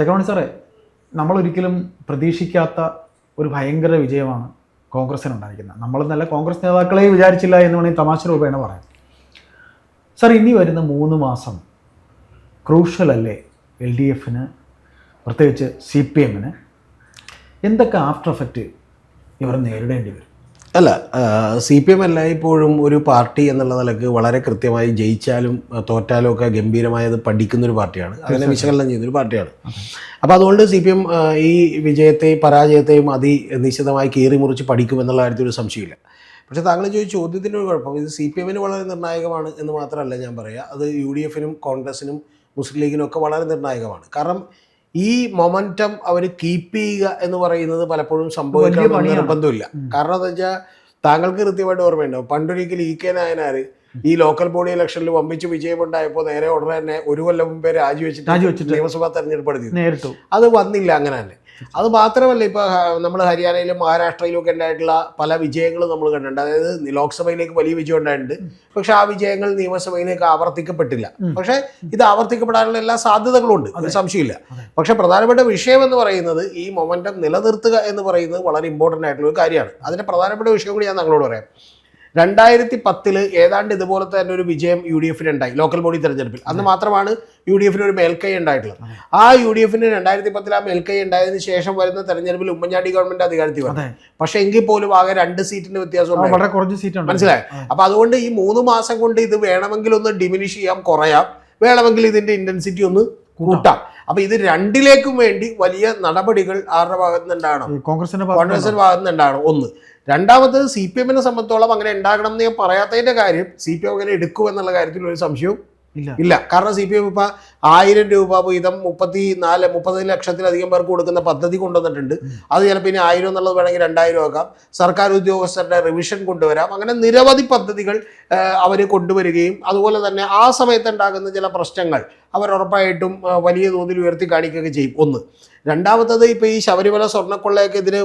ചക്രമണി സാറേ നമ്മളൊരിക്കലും പ്രതീക്ഷിക്കാത്ത ഒരു ഭയങ്കര വിജയമാണ് കോൺഗ്രസ്സിന് കോൺഗ്രസിനുണ്ടായിരിക്കുന്നത് നല്ല കോൺഗ്രസ് നേതാക്കളെ വിചാരിച്ചില്ല എന്ന് വേണമെങ്കിൽ തമാശ രൂപേണ പറയാം. സർ ഇനി വരുന്ന മൂന്ന് മാസം ക്രൂഷ്യൽ അല്ലേ എൽ ഡി എഫിന് പ്രത്യേകിച്ച് സി പി എമ്മിന്? എന്തൊക്കെ ആഫ്റ്റർ എഫക്റ്റ് ഇവർ നേരിടേണ്ടി വരും? അല്ല സി പി എം എല്ലായ്പ്പോഴും ഒരു പാർട്ടി എന്നുള്ള നിലയ്ക്ക് വളരെ കൃത്യമായി ജയിച്ചാലും തോറ്റാലും ഒക്കെ ഗംഭീരമായത് പഠിക്കുന്ന ഒരു പാർട്ടിയാണ് അങ്ങനെ വിശകലനം ചെയ്യുന്നൊരു പാർട്ടിയാണ്. അപ്പോൾ അതുകൊണ്ട് സി പി എം ഈ വിജയത്തെയും പരാജയത്തെയും അതി നിശ്ചിതമായി കീറി മുറിച്ച് പഠിക്കും എന്നുള്ള കാര്യത്തിൽ ഒരു സംശയമില്ല. പക്ഷേ താങ്കൾ ചോദിച്ച ചോദ്യത്തിന്റെ ഒരു കുഴപ്പം. ഇത് സി പി എമ്മിന് വളരെ നിർണായകമാണ് എന്ന് മാത്രമല്ല ഞാൻ പറയുക അത് യു ഡി എഫിനും കോൺഗ്രസിനും മുസ്ലിം ലീഗിനും ഒക്കെ വളരെ നിർണായകമാണ്. കാരണം ഈ മൊമെന്റം അവർ കീപ്പ് ചെയ്യുക എന്ന് പറയുന്നത് പലപ്പോഴും സംഭവിക്കണം നിർബന്ധമില്ല. കാരണം എന്താ വെച്ചാൽ താങ്കൾക്ക് കൃത്യമായിട്ട് ഓർമ്മയുണ്ടാവും പണ്ടൊരിക്കൽ ഇ കെ നായനാർ ഈ ലോക്കൽ ബോഡി ഇലക്ഷനിൽ വമ്പിച്ച് വിജയമുണ്ടായപ്പോൾ നേരെ ഉടനെ തന്നെ ഒരു കൊല്ലം മുമ്പേ രാജിവെച്ചിട്ട് നിയമസഭാ തെരഞ്ഞെടുപ്പ് നേരിട്ടു. അത് വന്നില്ല അങ്ങനെ തന്നെ അത് മാത്രമല്ല ഇപ്പൊ നമ്മൾ ഹരിയാനയിലും മഹാരാഷ്ട്രയിലും ഒക്കെ ഉണ്ടായിട്ടുള്ള പല വിജയങ്ങളും നമ്മൾ കണ്ടിട്ടുണ്ട്. അതായത് ലോക്സഭയിലേക്ക് വലിയ വിജയം ഉണ്ടായിട്ടുണ്ട്. പക്ഷെ ആ വിജയങ്ങൾ നിയമസഭയിലേക്ക് ആവർത്തിക്കപ്പെട്ടില്ല. പക്ഷെ ഇത് ആവർത്തിക്കപ്പെടാനുള്ള എല്ലാ സാധ്യതകളും ഉണ്ട്. ഒരു സംശയമില്ല. പക്ഷെ പ്രധാനപ്പെട്ട വിഷയം എന്ന് പറയുന്നത് ഈ മൊമെന്റം നിലനിർത്തുക എന്ന് പറയുന്നത് വളരെ ഇമ്പോർട്ടന്റ് ആയിട്ടുള്ള ഒരു കാര്യമാണ്. അതിന്റെ പ്രധാനപ്പെട്ട വിഷയം കൂടി ഞാൻ നിങ്ങളോട് പറയാം. രണ്ടായിരത്തി പത്തിൽ ഏതാണ്ട് ഇതുപോലത്തെ തന്നെ ഒരു വിജയം യു ഡി എഫിന് ഉണ്ടായി ലോക്കൽ ബോഡി തെരഞ്ഞെടുപ്പിൽ. അന്ന് മാത്രമാണ് യു ഡി എഫിന് ഒരു മേൽക്കൈ ഉണ്ടായിട്ടുള്ളത്. ആ യു ഡി എഫിന് രണ്ടായിരത്തി പത്തിൽ ആ മേൽക്കൈ ഉണ്ടായതിനു ശേഷം വരുന്ന തെരഞ്ഞെടുപ്പിൽ ഉമ്മൻചാണ്ടി ഗവൺമെന്റ് അധികാരത്തിൽ വന്നു. പക്ഷെ എങ്കിൽ പോലും ആകെ രണ്ട് സീറ്റിന്റെ വ്യത്യാസം മനസ്സിലായി വളരെ കുറച്ച് സീറ്റ് മനസ്സിലായോ? അപ്പൊ അതുകൊണ്ട് ഈ മൂന്ന് മാസം കൊണ്ട് ഇത് വേണമെങ്കിൽ ഒന്ന് ഡിമിനിഷ് ചെയ്യാം കുറയാം. വേണമെങ്കിൽ ഇതിന്റെ ഇന്റൻസിറ്റി ഒന്ന് കൂട്ടാം. അപ്പൊ ഇത് രണ്ടിലേക്കും വേണ്ടി വലിയ നടപടികൾ ആരുടെ ഭാഗത്തുനിന്നുണ്ടാണോ കോൺഗ്രസിന്റെ കോൺഗ്രസിന്റെ ഭാഗത്തുനിന്നുണ്ടാണോ ഒന്ന്. രണ്ടാമത്തത് സി പി എമ്മിനെ സംബന്ധിച്ചോളം അങ്ങനെ ഉണ്ടാകണം എന്ന് ഞാൻ പറയാത്തതിന്റെ കാര്യം സി പി എം അങ്ങനെ എടുക്കും എന്നുള്ള കാര്യത്തിൽ ഒരു സംശയവും ഇല്ല. ഇല്ല. കാരണം സി പി എം ഇപ്പൊ ആയിരം രൂപ വീതം മുപ്പത്തി നാല് മുപ്പത് ലക്ഷത്തിലധികം പേർക്ക് കൊടുക്കുന്ന പദ്ധതി കൊണ്ടുവന്നിട്ടുണ്ട്. അത് ചിലപ്പോൾ ഇനി ആയിരം എന്നുള്ളത് വേണമെങ്കിൽ രണ്ടായിരം ആക്കാം. സർക്കാർ ഉദ്യോഗസ്ഥരുടെ റിവിഷൻ കൊണ്ടുവരാം. അങ്ങനെ നിരവധി പദ്ധതികൾ അവർ കൊണ്ടുവരികയും അതുപോലെ തന്നെ ആ സമയത്ത് ഉണ്ടാകുന്ന ചില പ്രശ്നങ്ങൾ അവർ ഉറപ്പായിട്ടും വലിയ തോതിൽ ഉയർത്തി കാണിക്കുകയൊക്കെ ചെയ്യും. ഒന്ന്. രണ്ടാമത്തത് ഇപ്പൊ ഈ ശബരിമല സ്വർണക്കൊള്ളയൊക്കെ ഇതിന്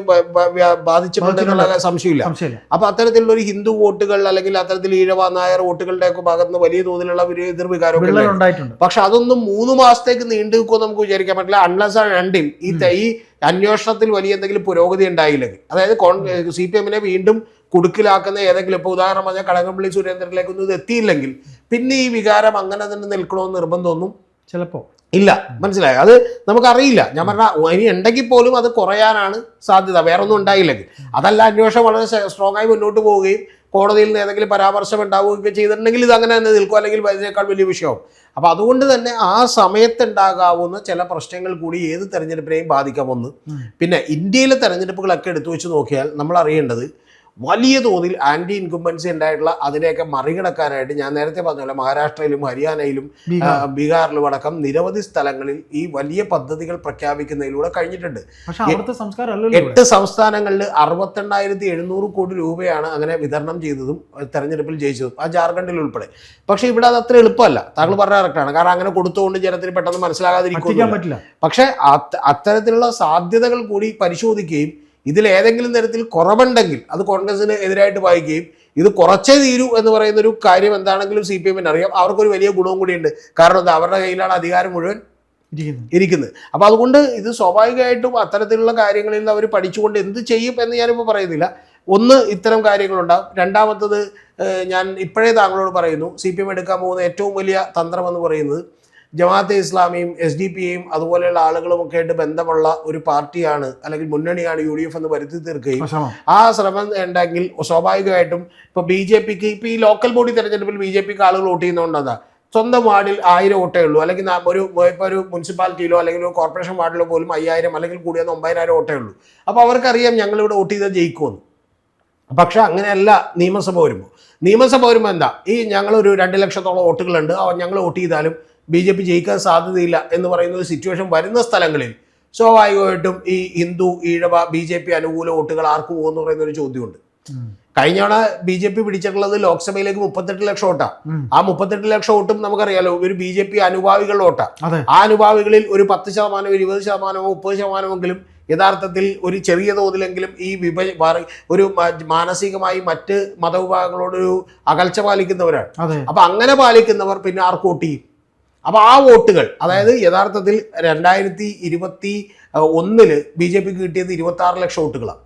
ബാധിച്ചിട്ടുണ്ടെന്നുള്ള സംശയമില്ല. അപ്പൊ അത്തരത്തിലുള്ള ഒരു ഹിന്ദു വോട്ടുകൾ അല്ലെങ്കിൽ അത്തരത്തിൽ ഈഴവ നായർ വോട്ടുകളുടെ ഒക്കെ ഭാഗത്ത് നിന്ന് വലിയ തോതിലുള്ള ഒരു എതിർവികാരമൊക്കെ പക്ഷെ അതൊന്നും മൂന്ന് മാസത്തേക്ക് നീണ്ടു നിൽക്കുമെന്ന് നമുക്ക് വിചാരിക്കാൻ പറ്റില്ല. അൺലസ് ആ രണ്ടിൽ ഈ ഈ അന്വേഷണത്തിൽ വലിയ എന്തെങ്കിലും പുരോഗതി ഉണ്ടായില്ലെങ്കിൽ. അതായത് സി പി എമ്മിനെ വീണ്ടും കുടുക്കിലാക്കുന്ന ഏതെങ്കിലും. ഇപ്പോൾ ഉദാഹരണം പറഞ്ഞാൽ കടകംപള്ളി സുരേന്ദ്രനിലേക്കൊന്നും ഇത് എത്തിയില്ലെങ്കിൽ പിന്നെ ഈ വികാരം അങ്ങനെ തന്നെ നിൽക്കണമെന്ന് നിർബന്ധമൊന്നും ചിലപ്പോൾ ഇല്ല. മനസ്സിലായോ? അത് നമുക്കറിയില്ല. ഞാൻ പറഞ്ഞ ഇനി ഉണ്ടെങ്കിൽ പോലും അത് കുറയാനാണ് സാധ്യത. വേറെ ഒന്നും ഉണ്ടായില്ലെങ്കിൽ. അതല്ല അന്വേഷണം വളരെ സ്ട്രോങ് ആയി മുന്നോട്ട് പോവുകയും കോടതിയിൽ നിന്ന് ഏതെങ്കിലും പരാമർശം ഉണ്ടാവുകയൊക്കെ ചെയ്തിട്ടുണ്ടെങ്കിൽ ഇത് അങ്ങനെ തന്നെ നിൽക്കും. അല്ലെങ്കിൽ അതിനേക്കാൾ വലിയ വിഷയവും. അപ്പോൾ അതുകൊണ്ട് തന്നെ ആ സമയത്തുണ്ടാകാവുന്ന ചില പ്രശ്നങ്ങൾ കൂടി ഏത് തെരഞ്ഞെടുപ്പിനെയും ബാധിക്കാമെന്ന് പിന്നെ ഇന്ത്യയിലെ തെരഞ്ഞെടുപ്പുകളൊക്കെ എടുത്തു വെച്ച് നോക്കിയാൽ നമ്മൾ അറിയേണ്ടത് വലിയ തോതിൽ ആന്റി ഇൻകുംബൻസി ഉണ്ടായിട്ടുള്ള അതിനെയൊക്കെ മറികടക്കാനായിട്ട് ഞാൻ നേരത്തെ പറഞ്ഞ പോലെ മഹാരാഷ്ട്രയിലും ഹരിയാനയിലും. ബീഹാറിലും അടക്കം നിരവധി സ്ഥലങ്ങളിൽ ഈ വലിയ പദ്ധതികൾ പ്രഖ്യാപിക്കുന്നതിലൂടെ കഴിഞ്ഞിട്ടുണ്ട്. എട്ട് സംസ്ഥാനങ്ങളിൽ അറുപത്തെണ്ണായിരത്തി എഴുന്നൂറ് കോടി രൂപയാണ് അങ്ങനെ വിതരണം ചെയ്തതും തെരഞ്ഞെടുപ്പിൽ ജയിച്ചതും ആ ജാർഖണ്ഡിൽ ഉൾപ്പെടെ. പക്ഷേ ഇവിടെ അത് അത്ര എളുപ്പമല്ല. താങ്കൾ പറഞ്ഞ കറക്റ്റാണ് കാരണം അങ്ങനെ കൊടുത്തുകൊണ്ട് ജനത്തിന് പെട്ടെന്ന് മനസ്സിലാകാതിരിക്കും പക്ഷേ അത്തരത്തിലുള്ള സാധ്യതകൾ കൂടി പരിശോധിക്കുകയും ഇതിൽ ഏതെങ്കിലും തരത്തിൽ കുറവുണ്ടെങ്കിൽ അത് കോൺഗ്രസിന് എതിരായിട്ട് വായിക്കുകയും ഇത് കുറച്ചേ തീരൂ എന്ന് പറയുന്ന ഒരു കാര്യം എന്താണെങ്കിലും സി പി എമ്മിന് അറിയാം. അവർക്കൊരു വലിയ ഗുണവും കൂടിയുണ്ട്. കാരണം എന്താ? അവരുടെ കയ്യിലാണ് അധികാരം മുഴുവൻ ഇരിക്കുന്നു ഇരിക്കുന്നത്. അപ്പോൾ അതുകൊണ്ട് ഇത് സ്വാഭാവികമായിട്ടും അത്തരത്തിലുള്ള കാര്യങ്ങളിൽ നിന്ന് അവർ പഠിച്ചുകൊണ്ട് എന്ത് ചെയ്യും എന്ന് ഞാനിപ്പോൾ പറയുന്നില്ല. ഒന്ന് ഇത്തരം കാര്യങ്ങളുണ്ടാവും. രണ്ടാമത്തത് ഞാൻ ഇപ്പോഴേ താങ്കളോട് പറയുന്നു സി പി എം എടുക്കാൻ പോകുന്ന ഏറ്റവും വലിയ തന്ത്രം എന്ന് പറയുന്നത് ജമാഅത്തെ ഇസ്ലാമിയും എസ് ഡി പിയും അതുപോലെയുള്ള ആളുകളുമൊക്കെ ആയിട്ട് ബന്ധമുള്ള ഒരു പാർട്ടിയാണ് അല്ലെങ്കിൽ മുന്നണിയാണ് യു ഡി എഫ് എന്ന് വരുത്തി തീർക്കുകയും ആ ശ്രമം ഉണ്ടെങ്കിൽ സ്വാഭാവികമായിട്ടും ഇപ്പൊ ബി ജെ പിക്ക് ഇപ്പൊ ഈ ലോക്കൽ ബോഡി തെരഞ്ഞെടുപ്പിൽ ബി ജെ പിക്ക് ആളുകൾ വോട്ട് ചെയ്യുന്നതുകൊണ്ടാണ് സ്വന്തം വാർഡിൽ ആയിരം വോട്ടേ ഉള്ളൂ അല്ലെങ്കിൽ ഒരു ഇപ്പൊ ഒരു മുനിസിപ്പാലിറ്റിയിലോ അല്ലെങ്കിൽ ഒരു കോർപ്പറേഷൻ വാർഡിലോ പോലും അയ്യായിരം അല്ലെങ്കിൽ കൂടിയത് ഒമ്പതിനായിരം വോട്ടേ ഉള്ളൂ. അപ്പോൾ അവർക്കറിയാം ഞങ്ങൾ ഇവിടെ വോട്ട് ചെയ്താൽ ജയിക്കുമെന്ന് പക്ഷെ അങ്ങനെയല്ല നിയമസഭ വരുമ്പോൾ. നിയമസഭ വരുമ്പോൾ എന്താ? ഈ ഞങ്ങളൊരു രണ്ട് ലക്ഷത്തോളം വോട്ടുകളുണ്ട് ഞങ്ങൾ വോട്ട് ചെയ്താലും ബി ജെ പി ജയിക്കാൻ സാധ്യതയില്ല എന്ന് പറയുന്ന ഒരു സിറ്റുവേഷൻ വരുന്ന സ്ഥലങ്ങളിൽ സ്വാഭാവികമായിട്ടും ഈ Hindu Ezhava B J P അനുകൂല വോട്ടുകൾ ആർക്ക് പോകുമെന്ന് പറയുന്ന ഒരു ചോദ്യമുണ്ട്. കഴിഞ്ഞ തവണ ബി ജെ പി പിടിച്ചിട്ടുള്ളത് ലോക്സഭയിലേക്ക് മുപ്പത്തെട്ട് ലക്ഷം വോട്ടാണ് ആ മുപ്പത്തെട്ട് ലക്ഷം വോട്ടും നമുക്കറിയാലോ ഒരു ബി ജെ പി അനുഭാവികളുടെ വോട്ടാണ് ആ അനുഭാവികളിൽ ഒരു പത്ത് ശതമാനം ഇരുപത് ശതമാനമോ മുപ്പത് ശതമാനമെങ്കിലും യഥാർത്ഥത്തിൽ ഒരു ചെറിയ തോതിലെങ്കിലും ഈ വിഭ ഒരു മാനസികമായി മറ്റ് മതവിഭാഗങ്ങളോടൊരു അകൽച്ച പാലിക്കുന്നവരാണ്. അപ്പൊ അങ്ങനെ പാലിക്കുന്നവർ പിന്നെ ആർക്ക് വോട്ട് ചെയ്യും? അപ്പൊ ആ വോട്ടുകൾ അതായത് യഥാർത്ഥത്തിൽ രണ്ടായിരത്തി ഇരുപത്തി ഒന്നിൽ ബി ജെ പിക്ക് കിട്ടിയത് ഇരുപത്തി ആറ് ലക്ഷം വോട്ടുകളാണ്.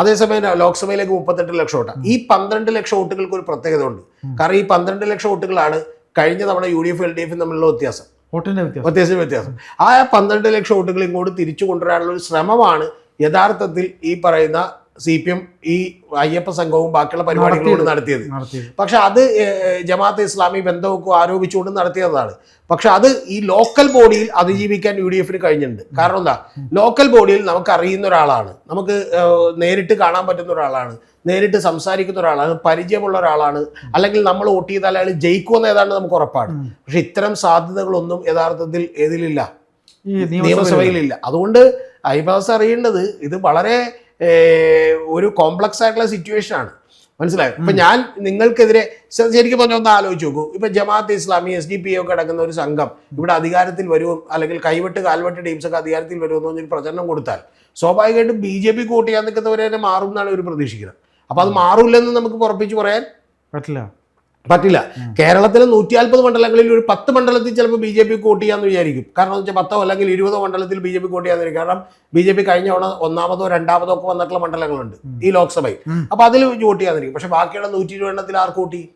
അതേസമയം ലോക്സഭയിലേക്ക് മുപ്പത്തെട്ട് ലക്ഷം വോട്ടാണ്. ഈ പന്ത്രണ്ട് ലക്ഷം വോട്ടുകൾക്ക് ഒരു പ്രത്യേകത ഉണ്ട് കാരണം ഈ പന്ത്രണ്ട് ലക്ഷം വോട്ടുകളാണ് കഴിഞ്ഞ തവണ U D F L D എഫും തമ്മിലുള്ള വ്യത്യാസം. വോട്ടിന്റെ വ്യത്യാസം. വ്യത്യാസം വ്യത്യാസം. ആ പന്ത്രണ്ട് ലക്ഷം വോട്ടുകൾ ഇങ്ങോട്ട് തിരിച്ചു കൊണ്ടുവരാനുള്ള ഒരു ശ്രമമാണ് യഥാർത്ഥത്തിൽ ഈ പറയുന്ന സി പി എം ഈ അയ്യപ്പ സംഘവും ബാക്കിയുള്ള പരിപാടികളോട് നടത്തിയത് പക്ഷെ അത് ജമാഅത്ത് ഇസ്ലാമി ബന്ധമൊക്കെ ആരോപിച്ചുകൊണ്ട് നടത്തിയതാണ്. പക്ഷെ അത് ഈ ലോക്കൽ ബോഡിയിൽ അതിജീവിക്കാൻ യു ഡി എഫിന് കഴിഞ്ഞിട്ടുണ്ട്. കാരണം എന്താ? ലോക്കൽ ബോഡിയിൽ നമുക്ക് അറിയുന്ന ഒരാളാണ്. നമുക്ക് നേരിട്ട് കാണാൻ പറ്റുന്ന ഒരാളാണ്. നേരിട്ട് സംസാരിക്കുന്ന ഒരാളാണ്. പരിചയമുള്ള ഒരാളാണ്. അല്ലെങ്കിൽ നമ്മൾ വോട്ട് ചെയ്താൽ അയാൾ ജയിക്കുമെന്ന് ഏതാണ്ട് നമുക്ക് ഉറപ്പാണ്. പക്ഷെ ഇത്തരം സാധ്യതകളൊന്നും യഥാർത്ഥത്തിൽ ഏതിലില്ല നിയമസഭയിലില്ല. അതുകൊണ്ട് ഐബാസ് അറിയേണ്ടത് ഇത് വളരെ ഒരു കോംപ്ലക്സ് ആയിട്ടുള്ള സിറ്റുവേഷൻ ആണ്. മനസ്സിലായോ? ഇപ്പൊ ഞാൻ നിങ്ങൾക്കെതിരെ ശരിക്കും പറഞ്ഞ ഒന്ന് ആലോചിച്ച് നോക്കൂ ഇപ്പൊ Jamaat Islami S D P ഒക്കെ അടങ്ങുന്ന ഒരു സംഘം ഇവിടെ അധികാരത്തിൽ വരുമോ അല്ലെങ്കിൽ കൈവിട്ട് കാൽവെട്ട് ടീംസ് ഒക്കെ അധികാരത്തിൽ വരുമെന്ന് പറഞ്ഞൊരു പ്രചരണം കൊടുത്താൽ സ്വാഭാവികമായിട്ടും ബി ജെ പി കൂട്ടിയാൻ നിൽക്കുന്നവരെ മാറും എന്നാണ് ഇവർ പ്രതീക്ഷിക്കുന്നത്. അപ്പൊ അത് മാറൂലെന്ന് നമുക്ക് ഉറപ്പിച്ച് പറയാൻ പറ്റില്ല. പറ്റില്ല. കേരളത്തിലെ നൂറ്റി നാൽപ്പത് മണ്ഡലങ്ങളിൽ ഒരു പത്ത് മണ്ഡലത്തിൽ ചിലപ്പോൾ ബി ജെ പി വോട്ട് ചെയ്യാമെന്ന് വിചാരിക്കും. കാരണം എന്ന് വെച്ചാൽ പത്തോ അല്ലെങ്കിൽ ഇരുപതോ മണ്ഡലത്തിൽ ബി ജെ പി വോട്ട് ചെയ്യാൻ കാരണം ബി ജെ പി കഴിഞ്ഞ തവണ ഒന്നാമതോ രണ്ടാമതോ ഒക്കെ വന്നിട്ടുള്ള മണ്ഡലങ്ങളുണ്ട് ഈ ലോക്സഭയിൽ. അപ്പൊ അതിൽ വോട്ട് ചെയ്യാതിരിക്കും. പക്ഷെ ബാക്കിയുള്ള നൂറ്റി ഇരുപത് എണ്ണത്തിൽ ആർക്ക് വോട്ട് ചെയ്യും?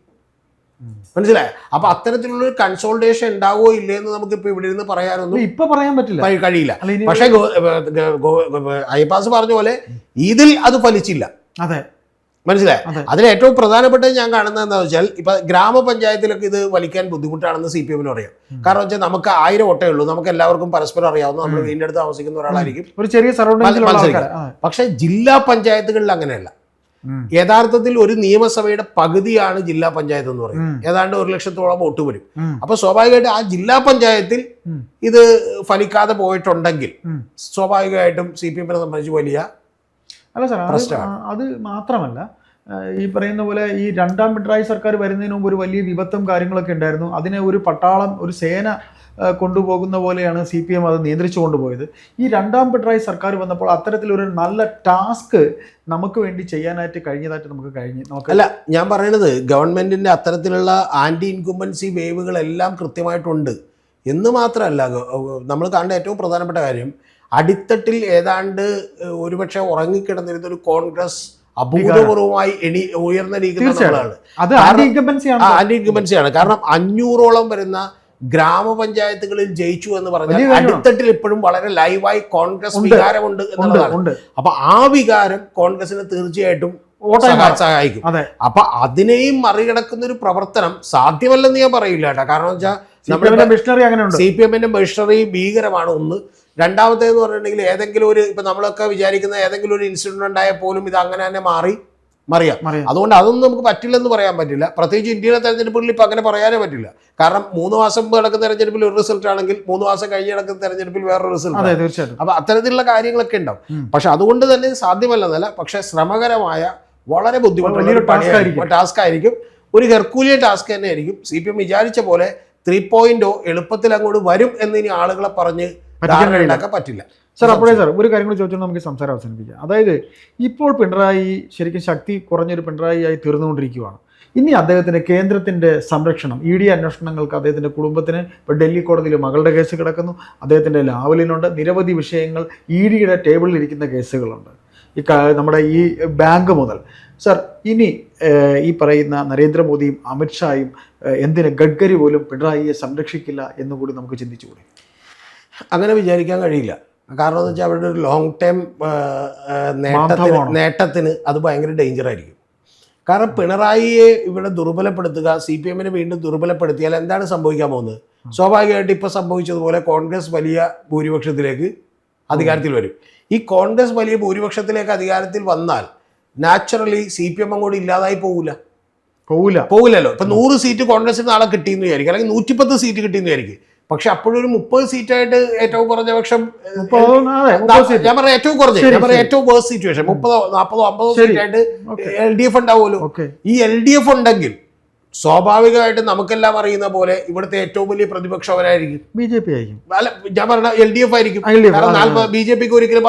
മനസ്സിലായോ? അപ്പൊ അത്തരത്തിലുള്ള ഒരു കൺസോൾട്ടേഷൻ ഉണ്ടാവോ ഇല്ലേ എന്ന് നമുക്ക് ഇപ്പൊ ഇവിടെ ഇരുന്ന് പറയാനൊന്നും ഇപ്പൊ പറയാൻ പറ്റില്ല. കഴിയില്ല. പക്ഷെ ഐപാസ് പക്ഷേ അയ്യപ്പാസ് പറഞ്ഞ പോലെ ഇതിൽ അത് ഫലിച്ചില്ല. അതെ. മനസ്സിലായോ? അതെ. അതിൽ ഏറ്റവും പ്രധാനപ്പെട്ട ഞാൻ കാണുന്നത് എന്താ വെച്ചാൽ ഇപ്പൊ ഗ്രാമപഞ്ചായത്തിലൊക്കെ ഇത് വലിക്കാൻ ബുദ്ധിമുട്ടാണെന്ന് സി പി എമ്മിന് അറിയാം കാരണം വെച്ചാൽ നമുക്ക് ആയിരം ഒട്ടേ ഉള്ളൂ. നമുക്ക് എല്ലാവർക്കും പരസ്പരം അറിയാവുന്ന നമ്മൾ വീടിന്റെ അടുത്ത് താമസിക്കുന്ന ഒരാളായിരിക്കും. ഒരു ചെറിയ സറൗണ്ടിങ്ങിലുള്ള മത്സരിക്കാം. ആൾക്കാർ പക്ഷെ ജില്ലാ പഞ്ചായത്തുകളിൽ അങ്ങനെയല്ല. യഥാർത്ഥത്തിൽ ഒരു നിയമസഭയുടെ പകുതിയാണ് ജില്ലാ പഞ്ചായത്ത് എന്ന് പറയും. പറയുന്നത് ഏതാണ്ട് ഒരു ലക്ഷത്തോളം വോട്ട് വരും. അപ്പൊ സ്വാഭാവികമായിട്ട് ആ ജില്ലാ പഞ്ചായത്തിൽ ഇത് ഫലിക്കാതെ പോയിട്ടുണ്ടെങ്കിൽ. സ്വാഭാവികമായിട്ടും സി പി എമ്മിനെ സംബന്ധിച്ച് വലിയ അല്ല സാർ അത്. മാത്രമല്ല ഈ പറയുന്ന പോലെ ഈ രണ്ടാം പിണറായി സർക്കാർ വരുന്നതിന് മുമ്പ് ഒരു വലിയ വിപത്തും കാര്യങ്ങളൊക്കെ ഉണ്ടായിരുന്നു. അതിനെ ഒരു പട്ടാളം ഒരു സേന കൊണ്ടുപോകുന്ന പോലെയാണ് സി പി എം അത് നിയന്ത്രിച്ചു കൊണ്ടുപോയത്. ഈ രണ്ടാം പിണറായി സർക്കാർ വന്നപ്പോൾ അത്തരത്തിലൊരു നല്ല ടാസ്ക് നമുക്ക് വേണ്ടി ചെയ്യാനായിട്ട് കഴിഞ്ഞതായിട്ട് നമുക്ക് കഴിഞ്ഞ് അല്ല ഞാൻ പറയണത് ഗവൺമെന്റിന്റെ അത്തരത്തിലുള്ള ആന്റി ഇൻകുംബൻസി വേവുകളെല്ലാം കൃത്യമായിട്ടുണ്ട്. എന്ന് മാത്രമല്ല നമ്മൾ കാണേണ്ട ഏറ്റവും പ്രധാനപ്പെട്ട കാര്യം അടിത്തട്ടിൽ ഏതാണ്ട് ഒരുപക്ഷെ ഉറങ്ങിക്കിടന്നിരുന്ന ഒരു കോൺഗ്രസ് അഭൂതപൂർവമായി എണി ഉയർന്ന. നമ്മളാണ്. അത് ആന്റി കാരണം അഞ്ഞൂറോളം വരുന്ന ഗ്രാമപഞ്ചായത്തുകളിൽ ജയിച്ചു എന്ന് പറഞ്ഞാൽ അടിത്തട്ടിൽ ഇപ്പോഴും വളരെ ലൈവായി കോൺഗ്രസ്. വികാരമുണ്ട് എന്നുള്ളതാണ്. അപ്പൊ ആ വികാരം കോൺഗ്രസിന് തീർച്ചയായിട്ടും സഹായിക്കും. അപ്പൊ അതിനെയും മറികടക്കുന്ന ഒരു പ്രവർത്തനം സാധ്യമല്ലെന്ന് ഞാൻ പറയില്ല കേട്ടോ. കാരണം വെച്ചാൽ നമ്മുടെ നമ്മുടെ മിഷണറി അങ്ങനെ സി പി എമ്മിന്റെ മിഷണറി ഭീകരമാണ് ഒന്ന്. രണ്ടാമത്തേന്ന് പറഞ്ഞിട്ടുണ്ടെങ്കിൽ ഏതെങ്കിലും ഒരു ഇപ്പൊ നമ്മളൊക്കെ വിചാരിക്കുന്ന ഏതെങ്കിലും ഒരു ഇൻസിഡന്റ് ഉണ്ടായാൽ പോലും ഇത് അങ്ങനെ തന്നെ മാറി മറിയാം. അതുകൊണ്ട് അതൊന്നും നമുക്ക് പറ്റില്ലെന്ന് പറയാൻ പറ്റില്ല. പ്രത്യേകിച്ച് ഇന്ത്യയിലെ തെരഞ്ഞെടുപ്പുകളിൽ ഇപ്പൊ അങ്ങനെ പറയാനേ പറ്റില്ല. കാരണം മൂന്ന് മാസം മുമ്പ് നടക്കുന്ന തെരഞ്ഞെടുപ്പിൽ ഒരു റിസൾട്ട് ആണെങ്കിൽ മൂന്ന് മാസം കഴിഞ്ഞ് നടക്കുന്ന തെരഞ്ഞെടുപ്പിൽ വേറൊരു റിസൾട്ട് തീർച്ചയായിട്ടും. അപ്പൊ അത്തരത്തിലുള്ള കാര്യങ്ങളൊക്കെ ഉണ്ടാവും. പക്ഷെ അതുകൊണ്ട് തന്നെ സാധ്യമല്ലെന്നല്ല പക്ഷെ ശ്രമകരമായ വളരെ ബുദ്ധിമുട്ടുള്ള. ടാസ്ക് ആയിരിക്കും. ഒരു ഹെർക്കൂലിയൻ ടാസ്ക് തന്നെ ആയിരിക്കും സി പി എം വിചാരിച്ച പോലെ ത്രീ പോയിന്റോ എളുപ്പത്തിൽ അങ്ങോട്ട് വരും എന്ന് ഇനി ആളുകളെ പറഞ്ഞ് പറ്റില്ല. സാർ അപ്പോഴേ സാർ ഒരു കാര്യം കൂടി ചോദിച്ചാൽ നമുക്ക് സംസാരം അവസാനിപ്പിക്കാം. അതായത് ഇപ്പോൾ പിണറായി ശരിക്കും ശക്തി കുറഞ്ഞൊരു പിണറായി ആയി തീർന്നുകൊണ്ടിരിക്കുകയാണ് ഇനി അദ്ദേഹത്തിന് കേന്ദ്രത്തിന്റെ സംരക്ഷണം ഇ ഡി അന്വേഷണങ്ങൾക്ക് അദ്ദേഹത്തിന്റെ കുടുംബത്തിന് ഇപ്പോൾ ഡൽഹി കോടതിയിൽ മകളുടെ കേസ് കിടക്കുന്നു അദ്ദേഹത്തിന്റെ ലാവലിനുണ്ട് നിരവധി വിഷയങ്ങൾ ഇ ഡിയുടെ ടേബിളിൽ ഇരിക്കുന്ന കേസുകളുണ്ട്. ഈ നമ്മുടെ ഈ ബാങ്ക് മുതൽ. സർ ഇനി ഈ പറയുന്ന നരേന്ദ്രമോദിയും അമിത്ഷായും എന്തിന് ഗഡ്കരി പോലും പിണറായിയെ സംരക്ഷിക്കില്ല എന്നുകൂടി നമുക്ക് ചിന്തിച്ചുകൂടി? അങ്ങനെ വിചാരിക്കാൻ കഴിയില്ല. കാരണം എന്ന് വെച്ചാൽ അവരുടെ ഒരു ലോങ് ടൈം നേട്ടത്തിന്. നേട്ടത്തിന് അത് ഭയങ്കര ഡേഞ്ചർ ആയിരിക്കും. കാരണം പിണറായിയെ ഇവിടെ ദുർബലപ്പെടുത്തുക സി പി എമ്മിനെ വീണ്ടും ദുർബലപ്പെടുത്തിയാൽ എന്താണ് സംഭവിക്കാൻ പോകുന്നത്? സ്വാഭാവികമായിട്ട് ഇപ്പോൾ സംഭവിച്ചതുപോലെ കോൺഗ്രസ് വലിയ ഭൂരിപക്ഷത്തിലേക്ക് അധികാരത്തിൽ വരും. ഈ കോൺഗ്രസ് വലിയ ഭൂരിപക്ഷത്തിലേക്ക് അധികാരത്തിൽ വന്നാൽ നാച്ചുറലി സി പി എം അങ്ങോട്ട് ഇല്ലാതായി പോകില്ല പോവില്ല പോകില്ലല്ലോ ഇപ്പം നൂറ് സീറ്റ് കോൺഗ്രസിന് നാളെ കിട്ടിയെന്ന് വിചാരിക്കും. അല്ലെങ്കിൽ നൂറ്റിപ്പത്ത് സീറ്റ് കിട്ടിയെന്ന് വിചാരിക്കും. പക്ഷെ അപ്പോഴൊരു മുപ്പത് സീറ്റായിട്ട് ഏറ്റവും കുറഞ്ഞ പക്ഷം ഞാൻ പറയാം ഏറ്റവും കുറഞ്ഞ ഞാൻ പറയാം. ഏറ്റവും വേഴ്സ് സിറ്റുവേഷൻ മുപ്പതോ നാൽപ്പതോ അമ്പതോ. സീറ്റായിട്ട് എൽ ഡി എഫ് ഉണ്ടാവുമല്ലോ. ഈ എൽ ഡി എഫ് ഉണ്ടെങ്കിൽ സ്വാഭാവികമായിട്ടും നമുക്കെല്ലാം അറിയുന്ന പോലെ ഇവിടുത്തെ ഏറ്റവും വലിയ പ്രതിപക്ഷം അവരായിരിക്കും. ബി ജെ പി ആയിരിക്കും. അല്ല ഞാൻ പറഞ്ഞ എൽ ഡി എഫ് ആയിരിക്കും. ബി ജെ പിക്ക് ഒരിക്കലും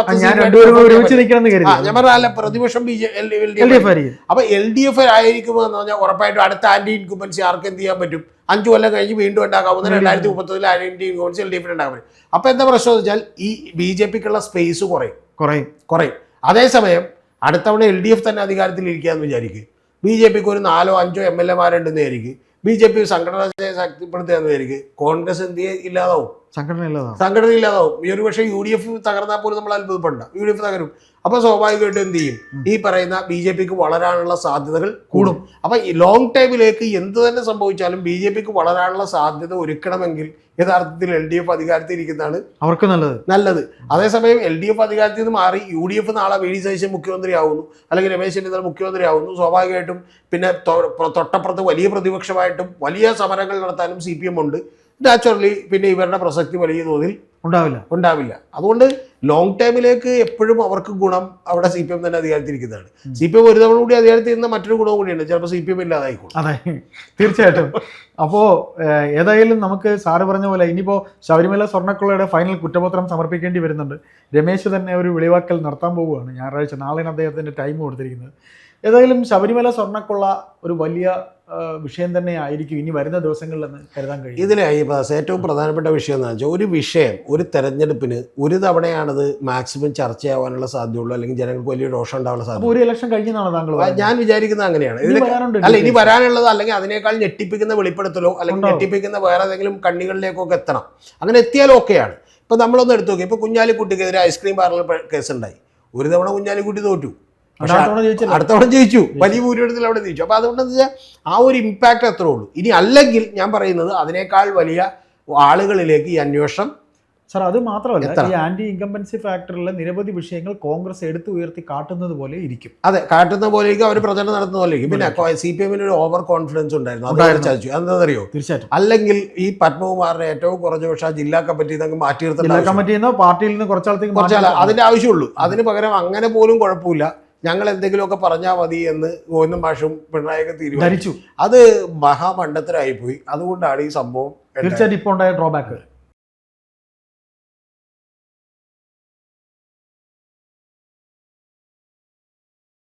ഞാൻ പറഞ്ഞ അല്ല പ്രതിപക്ഷം B J L D F ആയിരിക്കും. അപ്പൊ എൽ ഡി എഫ് ആയിരിക്കും എന്ന് പറഞ്ഞാൽ ഉറപ്പായിട്ടും അടുത്ത ആന്റി ഇൻകുമ്പൻസി ആർക്ക് എന്ത് ചെയ്യാൻ പറ്റും? അഞ്ചു കൊല്ലം കഴിഞ്ഞ് വീണ്ടും ഉണ്ടാക്കാവുന്ന രണ്ടായിരത്തി മുപ്പത്തൊന്നിൽ ആന്റി ഇൻകുമ്പൻസി എൽ ഡി എഫിന് ഉണ്ടാക്കാൻ പറ്റും. അപ്പൊ എന്താ പ്രശ്നം വെച്ചാൽ ഈ ബി ജെ പിക്കുള്ള സ്പേസ് കുറയും. കുറയും. കുറയും. അതേസമയം അടുത്തവണ എൽ ഡി എഫ് തന്നെ അധികാരത്തിൽ ഇരിക്കാന്ന് വിചാരിക്കും. ബി ജെ പിക്ക് ഒരു നാലോ അഞ്ചോ എം എൽ എമാരുണ്ടെന്ന് വിചാരിക്കും. ബി ജെ പി സംഘടന ശക്തിപ്പെടുത്തുകയെന്ന് വിചാരിക്കും. കോൺഗ്രസ് എന്ത് ഇല്ലാതാവും. സംഘടന ഇല്ലാതാവും ഈ ഒരു പക്ഷേ യു ഡി എഫ് തകർന്നാൽ പോലും നമ്മൾ അത്ഭുതപ്പെടണ്ട യു ഡി എഫ് തകരും. അപ്പൊ സ്വാഭാവികമായിട്ട് എന്ത് ചെയ്യും? ഈ പറയുന്ന ബി ജെ പിക്ക് വളരാനുള്ള സാധ്യതകൾ കൂടും. അപ്പൊ ലോങ് ടൈമിലേക്ക് എന്ത് തന്നെ സംഭവിച്ചാലും ബി ജെ പിക്ക് വളരാനുള്ള സാധ്യത ഒരുക്കണമെങ്കിൽ യഥാർത്ഥത്തിൽ എൽ ഡി എഫ് അധികാരത്തിൽ ഇരിക്കുന്നതാണ് അവർക്ക് നല്ലത്. നല്ലത്. അതേസമയം എൽ ഡി എഫ് അധികാരത്തിൽ നിന്ന് മാറി യു ഡി എഫ് നാളെ വി ഡി സതീശൻ മുഖ്യമന്ത്രി ആവുന്നു അല്ലെങ്കിൽ രമേശ് ചെന്നിത്തല മുഖ്യമന്ത്രി ആവുന്നു സ്വാഭാവികമായിട്ടും പിന്നെ തൊട്ടപ്പുറത്ത് വലിയ പ്രതിപക്ഷമായിട്ടും വലിയ സമരങ്ങൾ നടത്താനും സി പി എം ഉണ്ട്. നാച്ചുറലി പിന്നെ ഇവരുടെ പ്രസക്തി വലിയ തോതിൽ ഉണ്ടാവില്ല. ഉണ്ടാവില്ല. അതുകൊണ്ട് ലോങ് ടൈമിലേക്ക് എപ്പോഴും അവർക്ക് ഗുണം അവിടെ സി പി എം തന്നെ അധികാരത്തിരിക്കുന്നതാണ് സി പി എം ഒരു തവണ കൂടി അധികാരത്തിൽ നിന്ന് മറ്റൊരു ഗുണവും കൂടിയുണ്ട് ചിലപ്പോൾ സി പി എം ഇല്ലാതായിക്കോളും. അതെ. തീർച്ചയായിട്ടും. അപ്പോൾ ഏതായാലും നമുക്ക് സാറ് പറഞ്ഞ പോലെ ഇനിയിപ്പോൾ ശബരിമല സ്വർണക്കുള്ളയുടെ ഫൈനൽ കുറ്റപത്രം സമർപ്പിക്കേണ്ടി വരുന്നുണ്ട്. രമേശ് തന്നെ ഒരു വിളിവാക്കൽ നടത്താൻ പോവുകയാണ്. ഞായറാഴ്ച നാളെയാണ് അദ്ദേഹത്തിന്റെ ടൈം കൊടുത്തിരിക്കുന്നത്. ഏതായാലും ശബരിമല സ്വർണക്കുള്ള ഒരു വലിയ വിഷയം തന്നെ ആയിരിക്കും ഇനി വരുന്ന ദിവസങ്ങളിലെന്ന് കരുതാൻ കഴിയും. ഇതിലെ അയ്യപ്പാസ് ഏറ്റവും പ്രധാനപ്പെട്ട വിഷയം എന്ന് വെച്ചാൽ ഒരു വിഷയം ഒരു തെരഞ്ഞെടുപ്പിന് ഒരു തവണയാണത് മാക്സിമം ചർച്ചയാവാനുള്ള സാധ്യതയുള്ളൂ അല്ലെങ്കിൽ ജനങ്ങൾക്ക് വലിയ രോഷം ഉണ്ടാവാനുള്ള സാധ്യത ഒരു ഇലക്ഷൻ കഴിഞ്ഞാണ് താങ്കൾ ഞാൻ വിചാരിക്കുന്നത് അങ്ങനെയാണ്. അല്ല ഇനി വരാനുള്ളത് അല്ലെങ്കിൽ അതിനേക്കാൾ ഞെട്ടിപ്പിക്കുന്ന വെളിപ്പെടുത്തലോ അല്ലെങ്കിൽ. ഞെട്ടിപ്പിക്കുന്ന വേറെ ഏതെങ്കിലും കണ്ണികളിലേക്കൊക്കെ എത്തണം. അങ്ങനെ എത്തിയാലും ഓക്കെയാണ്. ഇപ്പൊ നമ്മളൊന്ന് എടുത്തു നോക്കി ഇപ്പൊ കുഞ്ഞാലിക്കുട്ടിക്കെതിരെ ഐസ്ക്രീം പാർലർ കേസ് ഉണ്ടായി. ഒരു തവണ കുഞ്ഞാലിക്കുട്ടി തോറ്റു. പക്ഷെ രണ്ടാമത്തെ തവണ ജയിച്ചല്ലോ. ജയിച്ചു. വലിയ ഭൂരിപക്ഷത്തിൽ അവിടെ ജയിച്ചു. അപ്പൊ അതുകൊണ്ട് എന്താ വെച്ചാൽ ആ ഒരു ഇമ്പാക്ട് അത്രേ ഉള്ളൂ. ഇനി അല്ലെങ്കിൽ ഞാൻ പറയുന്നത് അതിനേക്കാൾ വലിയ ആളുകളിലേക്ക് ഈ അന്വേഷണം സാർ അത് മാത്രമല്ല ഈ ആന്റി ഇൻകംബൻസി ഫാക്ടറിലെ നിരവധി വിഷയങ്ങൾ കോൺഗ്രസ് എടുത്തു ഉയർത്തി കാട്ടുന്നത് പോലെ ഇരിക്കും. അതെ കാട്ടുന്ന പോലെ അവർ പ്രചരണം നടത്തുന്ന പോലെയൊക്കെ പിന്നെ സി പി എമ്മിന് ഒരു ഓവർ കോൺഫിഡൻസ് ഉണ്ടായിരുന്നു. അത്. ചതിച്ചു. എന്താണെന്നറിയോ തീർച്ചയായിട്ടും. അല്ലെങ്കിൽ ഈ പത്മകുമാറിനെ ഏറ്റവും കുറഞ്ഞ പക്ഷേ ആ ജില്ലാ കമ്മിറ്റി നിന്ന് മാറ്റി ആവശ്യം- കമ്മിറ്റിയിൽ നിന്ന് പാർട്ടിയിൽ നിന്ന് കുറച്ചാളത്തേക്ക് കുറച്ചാൽ അതിന്റെ ആവശ്യമുള്ളൂ. അതിന് പകരം അങ്ങനെ പോലും കുഴപ്പമില്ല. ഞങ്ങൾ എന്തെങ്കിലുമൊക്കെ പറഞ്ഞാൽ മതി എന്ന് ഗോവിന്ദൻ മാഷും പിണറായിയൊക്കെ തീരുമാനിച്ചു. അത് മഹാമണ്ഡത്തിലായി പോയി അതുകൊണ്ടാണ് ഈ സംഭവം. തീർച്ചയായിട്ടും ഇപ്പോൾ ഉണ്ടായ ഡ്രോബാക്ക്